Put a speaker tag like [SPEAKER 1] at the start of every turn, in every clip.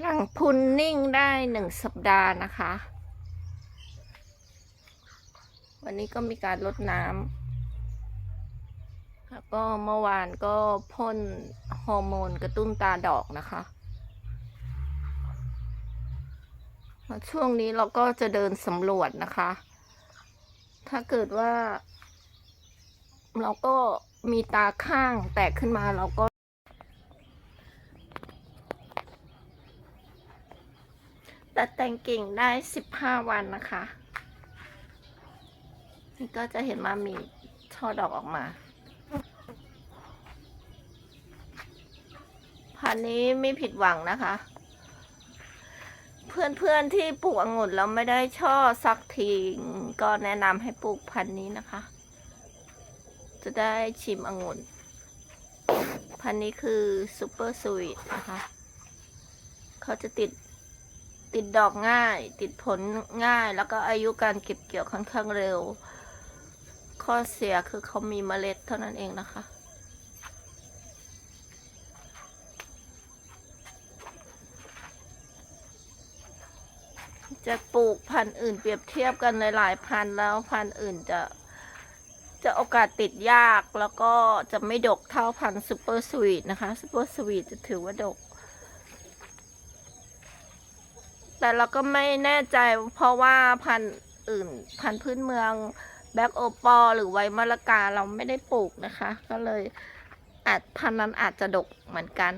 [SPEAKER 1] หลังพุนนิ่งได้หนึ่งสัปดาห์นะคะ วันนี้ก็มีการลดน้ำแล้วก็เมื่อวานก็พ่นฮอร์โมนกระตุ้นตาดอกนะคะช่วงนี้เราก็จะเดินสำรวจนะคะ ถ้าเกิดว่า เราก็มีตาข้างแตกขึ้นมาเราก็ ตัดแต่งกิ่งได้สิบห้าวันนะคะ นี่ก็จะเห็นมามีช่อดอกออกมา พันนี้ไม่ผิดหวังนะคะ เพื่อนๆที่ปลูกองุ่นแล้วไม่ได้ช่อสักทีก็แนะนำให้ปลูกพันนี้นะคะ จะได้ชิมองุ่น พันนี้คือซูเปอร์สวีทนะคะ เขาจะติด ติดดอกง่าย ติดผลง่าย แล้วก็อายุการเก็บเกี่ยวค่อนข้างเร็ว ข้อเสียคือเขามีเมล็ดเท่านั้นเองนะคะ จะปลูกพันธุ์อื่นเปรียบเทียบกันหลายๆพันธุ์แล้วพันธุ์อื่นจะจะโอกาสติดยากแล้วก็จะไม่ดกเท่าพันธุ์ซูเปอร์สวีทนะคะซูเปอร์สวีทจะถือว่าดก แต่เราก็ไม่แน่ใจเพราะว่าพันธุ์อื่น พันธุ์พื้นเมืองแบ็กโอปอหรือไวมะละกาเราไม่ได้ปลูกนะคะ ก็เลยอาจพันธุ์นั้นอาจจะดกเหมือนกัน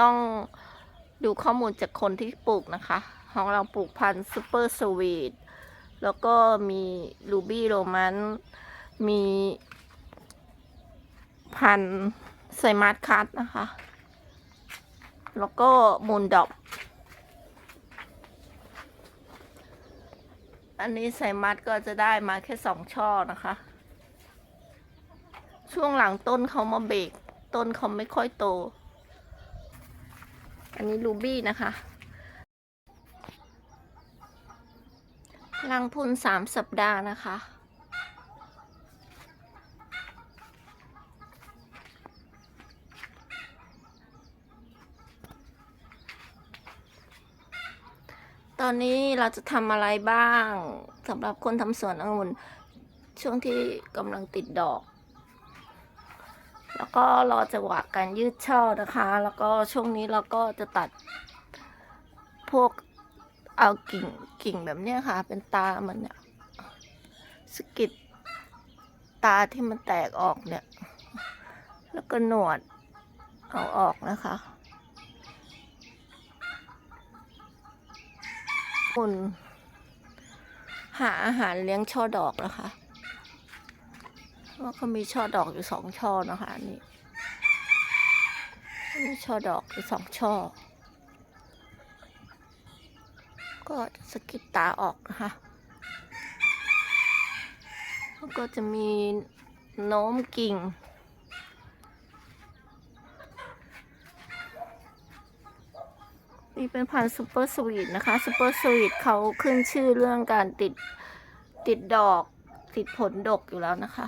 [SPEAKER 1] ต้องดูข้อมูลจากคนที่ปลูกนะคะ ของเราปลูกพันธุ์ซูเปอร์สวีทแล้วก็มีลูบี้โรมันมีพันธุ์ไซมัสคัตนะคะ แล้วก็มูลดอก อันนี้ใส่มัดก็จะได้มาแค่สองช่อนะคะ ช่วงหลังต้นเขามาเบรกต้นเขาไม่ค่อยโต อันนี้รูบี้นะคะลังพุนสามสัปดาห์นะคะ ตอนนี้เราจะทำอะไรบ้างสำหรับคนทำสวนองุ่นช่วงที่กำลังติดดอก แล้วก็รอจังหวะการยืดช่อนะคะ แล้วก็ช่วงนี้เราก็จะตัด พวกเอากิ่งกิ่งแบบเนี้ยค่ะ เป็นตามันเนี่ยสกิดตาที่มันแตกออกเนี่ย แล้วก็หนวดเอาออกนะคะ คุณหาอาหารเลี้ยงช่อดอกนะคะว่าเขามีช่อดอกอยู่สองช่อนะคะนนี่มีช่อดอกอยู่สองช่อ ก็สะกิดตาออกนะคะแล้วก็จะมีโน้มกิ่ง นี่เป็นพันธุ์ซูเปอร์สวีทนะคะซูเปอร์สวีทเขาขึ้นชื่อเรื่องการติดติดดอกติดผลดกอยู่แล้วนะคะ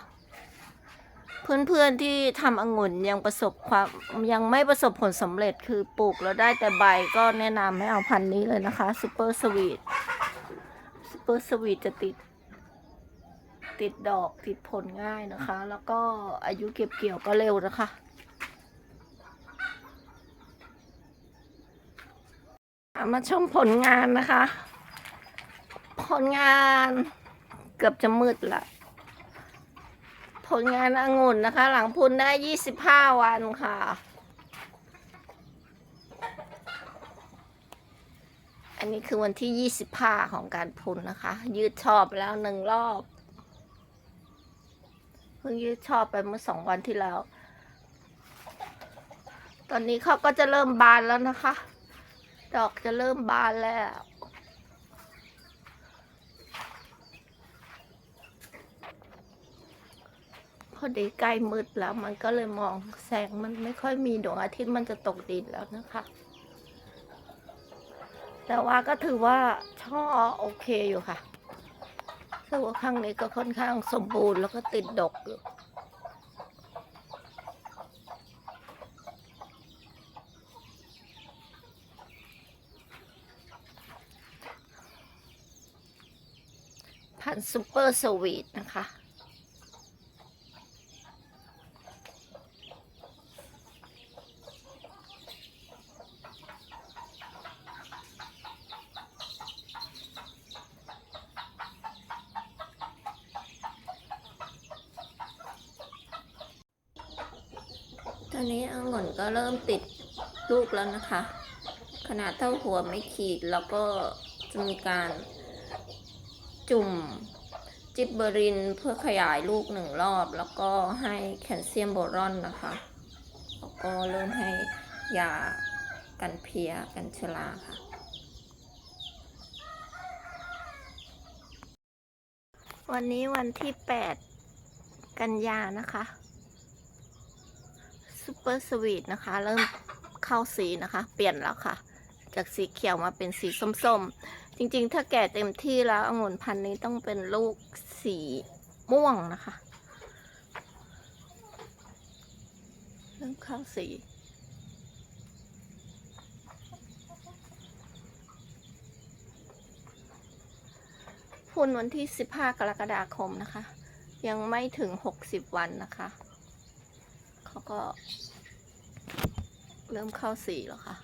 [SPEAKER 1] เพื่อนๆที่ทำองุ่นยังประสบความยังไม่ประสบผลสำเร็จคือปลูกแล้วได้แต่ใบก็แนะนำให้เอาพันธุ์นี้เลยนะคะซูเปอร์สวีทซูเปอร์สวีทจะติดติดดอกติดผลง่ายนะคะ แล้วก็อายุเก็บเกี่ยวก็เร็วนะคะ มาชมผลงานนะคะ ผลงานเกือบจะมืดละ ผลงานองุ่นนะคะ หลังพุนได้ยี่สิบห้าวันค่ะ อันนี้คือวันที่ยี่สิบห้าของการพุนนะคะ ยืดชอบแล้วหนึ่งรอบเพิ่งยืดชอบไปเมื่อสองวันที่แล้ว ตอนนี้เขาก็จะเริ่มบานแล้วนะคะ ดอกจะเริ่มบานแล้ว พอดีใกล้มืดแล้วมันก็เลยมองแสงมันไม่ค่อยมีดวงอาทิตย์มันจะตกดินแล้วนะคะ แต่ว่าก็ถือว่าช่อโอเคอยู่ค่ะแต่ว่าข้างนี้ก็ค่อนข้างสมบูรณ์แล้วก็ติดดกอยู่ พันธุ์ซูเปอร์สวีทนะคะ ตอนนี้องุ่นก็เริ่มติดลูกแล้วนะคะ ขนาดเท่าหัวไม่ขีดแล้วก็จะมีการ จุ่มจิบเบอรินเพื่อขยายลูกหนึ่งรอบ แล้วก็ให้แคลเซียมโบรอนนะคะ แล้วก็เริ่มให้ยากันเพียกันชราค่ะ วันนี้วันที่ 8 กันยานะคะซูเปอร์สวีทนะคะ เริ่มเข้าสีนะคะ เปลี่ยนแล้วค่ะ จากสีเขียวมาเป็นสีส้มๆ จริงๆ ถ้าแก่เต็มที่แล้วองุ่นพันธุ์นี้ต้องเป็นลูกสีม่วงนะคะ เริ่มเข้าสีพุ่นวันที่ 15 กรกฎาคมนะคะ ยังไม่ถึง 60 วันนะคะ เขาก็ เริ่มเข้าสีแล้วค่ะ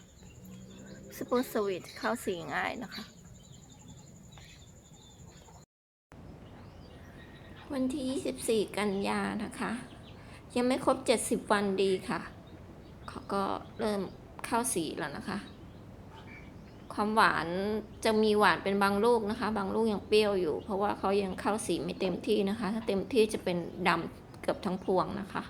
[SPEAKER 1] สปูนสวีทเข้าสีง่ายนะคะ วันที่ 24 กันยานะคะ ยังไม่ครบ 70 วันดีค่ะ เขาก็เริ่มเข้าสีแล้วนะคะ ความหวานจะมีหวานเป็นบางลูกนะคะ บางลูกยังเปรี้ยวอยู่ เพราะว่าเขายังเข้าสีไม่เต็มที่นะคะ ถ้าเต็มที่จะเป็นดำเกือบทั้งพวงนะคะ